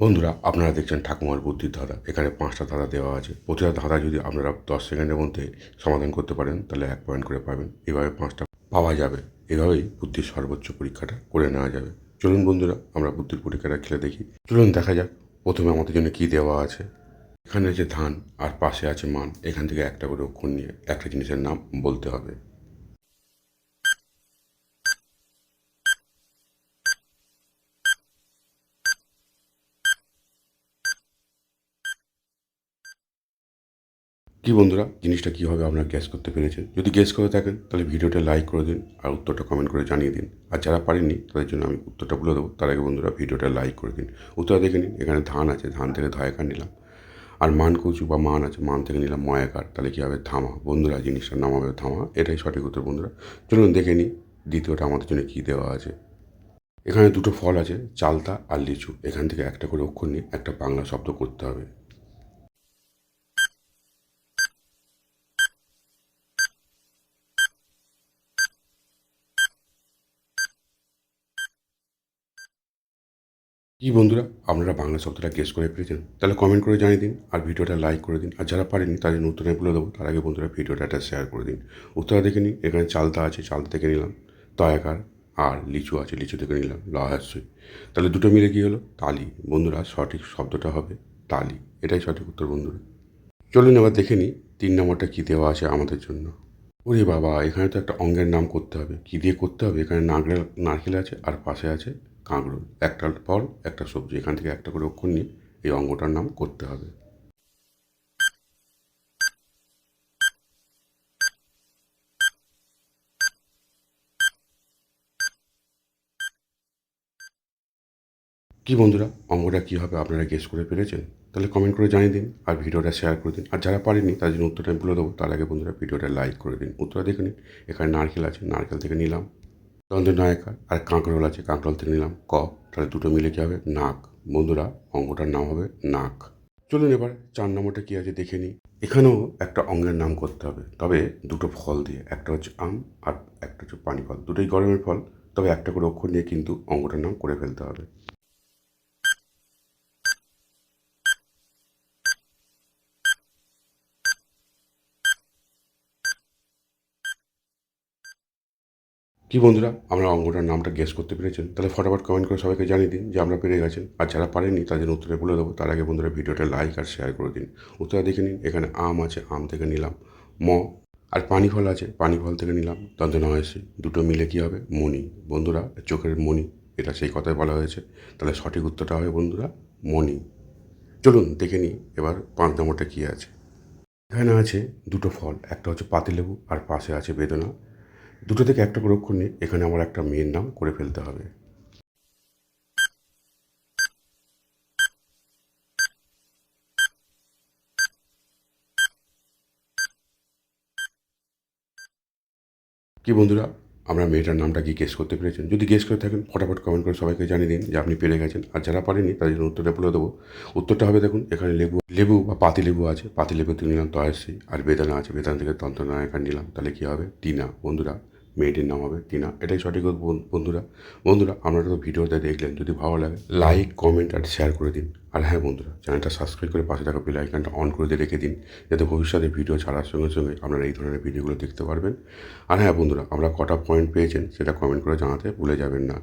বন্ধুরা, আপনারা দেখছেন ঠাকুমার বুদ্ধির ধাঁধা। এখানে পাঁচটা ধাঁধা দেওয়া আছে। প্রতিটা ধাঁধা যদি আপনারা দশ সেকেন্ডের মধ্যে সমাধান করতে পারেন, তাহলে এক পয়েন্ট করে পাবেন। এভাবে পাঁচটা পাওয়া যাবে। এভাবেই বুদ্ধির সর্বোচ্চ পরীক্ষাটা করে নেওয়া যাবে। চলুন বন্ধুরা, আমরা বুদ্ধির পরীক্ষাটা খেলে দেখি। চলুন দেখা যাক প্রথমে আমাদের জন্য কী দেওয়া আছে। এখানে আছে ধান, আর পাশে আছে মান। এখান থেকে একটা করে অক্ষর নিয়ে একটা জিনিসের নাম বলতে হবে। কি বন্ধুরা, জিনিসটা কীভাবে আপনারা গ্যাস করতে পেরেছেন? যদি গ্যাস করে থাকেন, তাহলে ভিডিওটা লাইক করে দিন আর উত্তরটা কমেন্ট করে জানিয়ে দিন। আর যারা পারেননি, তাদের জন্য আমি উত্তরটা বলে দেবো। তার আগে বন্ধুরা, ভিডিওটা লাইক করে দিন। উত্তর দেখে নিন, এখানে ধান আছে, ধান থেকে ধয়াকার নিলাম। আর মান কচু বা মান আছে, মান থেকে নিলাম ময়াকার। তাহলে কী হবে? থামা বন্ধুরা, জিনিসটার নাম হবে থামা এটাই সঠিক উত্তর, বন্ধুরা। চলুন দেখে নিই, দ্বিতীয়টা আমাদের জন্য কী দেওয়া আছে। এখানে দুটো ফল আছে, চালতা আর লিচু। এখান থেকে একটা করে অক্ষর নিয়ে একটা বাংলা শব্দ করতে হবে। কি বন্ধুরা, আপনারা বাংলা শব্দটা গেস করে পেরেছেন তাহলে কমেন্ট করে জানিয়ে দিন আর ভিডিওটা লাইক করে দিন। আর যারা পারেনি তাদের নতুন বলে দেবো, তার আগে বন্ধুরা ভিডিওটা একটা শেয়ার করে দিন। উত্তরা দেখে নিন, এখানে চালতা আছে চালতা থেকে নিলাম। তয়াকার আর লিচু আছে, লিচু থেকে নিলাম লহাস্যই তাহলে দুটো মিলে কী হলো? তালি। বন্ধুরা, সঠিক শব্দটা হবে তালি। এটাই সঠিক উত্তর বন্ধুরা। চলুন এবার দেখে নিই, তিন নম্বরটা কী দেওয়া আছে আমাদের জন্য। ওরে বাবা, এখানে তো একটা অঙ্গের নাম করতে হবে। কী দিয়ে করতে হবে? এখানে নারকেল নারকেল আছে আর পাশে আছে কাঁকড়োল একটা ফল, একটা সবজি। এখান থেকে একটা করে অক্ষর নিয়ে এই অঙ্গটার নাম করতে হবে। কি বন্ধুরা, অঙ্গটা কী হবে আপনারা গেস করে পেরেছেন? তাহলে কমেন্ট করে জানিয়ে দিন আর ভিডিওটা শেয়ার করে দিন। আর যারা পারেনি তার জন্য উত্তরটা আমি বলে দেবো। তার আগে বন্ধুরা ভিডিওটা লাইক করে দিন। উত্তরটা দেখে নিন। এখানে নারকেল আছে, নারকেল থেকে নিলাম। দন্তনায়কা আর কাঁকরোল আছে কাঁকরোল থেকে নিলাম, ক, তাহলে দুটো মিলে কী হবে? নাক। বন্ধুরা অঙ্গটার নাম হবে নাক। চলুন এবার চার নম্বরটা কী আছে দেখে নিই। এখানেও একটা অঙ্গের নাম করতে হবে, তবে দুটো ফল দিয়ে, একটা হচ্ছে আম আর একটা হচ্ছে পানি ফল দুটোই গরমের ফল, তবে একটা করে অক্ষর নিয়ে কিন্তু অঙ্গটার নাম করে ফেলতে হবে। কি বন্ধুরা আমরা অঙ্গটার নামটা গেস করতে পেরেছেন? তাহলে ফটাফট কমেন্ট করে সবাইকে জানিয়ে দিন যে আমরা পেরে গেছেন। আর যারা পারেননি তাদের উত্তরে বলে দেবো। তার আগে বন্ধুরা, ভিডিওটা লাইক আর শেয়ার করে দিন। উত্তরে দেখে নিন, এখানে আম আছে, আম থেকে নিলাম ম। আর পানি ফল আছে পানি ফল থেকে নিলাম। দন্ত নয়সি দুটো মিলে কী হবে? মণি। বন্ধুরা, চোখের মণি, এটা সেই কথাই বলা হয়েছে। তাহলে সঠিক উত্তরটা হবে বন্ধুরা, মণি। চলুন, দেখে নিই, এবার পাঁচ নম্বরটা কী আছে? এখানে আছে দুটো ফল, একটা হচ্ছে পাতিলেবু আর পাশে আছে বেদনা। দুটো থেকে একটা করে অক্ষর নিয়ে এখানে আমার একটা মেয়ের নাম করে ফেলতে হবে। কি বন্ধুরা? আমরা মেয়েটার নামটা কি গেস করতে পেরেছেন? যদি গেস করে থাকেন, ফটাফট কমেন্ট করে সবাইকে জানিয়ে দিন যে আপনি পেরে গেছেন। আর যারা পারেনি তাদের জন্য উত্তরটা বলে দেবো। উত্তরটা হবে দেখুন, এখানে লেবু লেবু বা পাতি লেবু আছে। পাতি লেবু থেকে নিলাম তয়াসি আর বেদানা আছে। বেদানা থেকে তন্ত্রনায়কার নিলাম। তাহলে কী হবে? টিনা, বন্ধুরা মেয়েটির নাম হবে টিনা। এটাই সঠিক বন- বন্ধুরা। বন্ধুরা, আপনারা তো ভিডিওটা দেখলেন, যদি ভালো লাগে লাইক কমেন্ট আর শেয়ার করে দিন। আর হ্যাঁ বন্ধুরা, চ্যানেলটা সাবস্ক্রাইব করে পাশে থাকা বেল আইকনটা অন করে দিয়ে রেখে দিন, যাতে ভবিষ্যতে ভিডিও ছাড়ার সঙ্গে সঙ্গে আপনারা এই ধরনের ভিডিওগুলো দেখতে পারবেন। আর হ্যাঁ বন্ধুরা, আমরা কটা পয়েন্ট পেয়েছেন, সেটা কমেন্ট করে জানাতে ভুলে যাবেন না।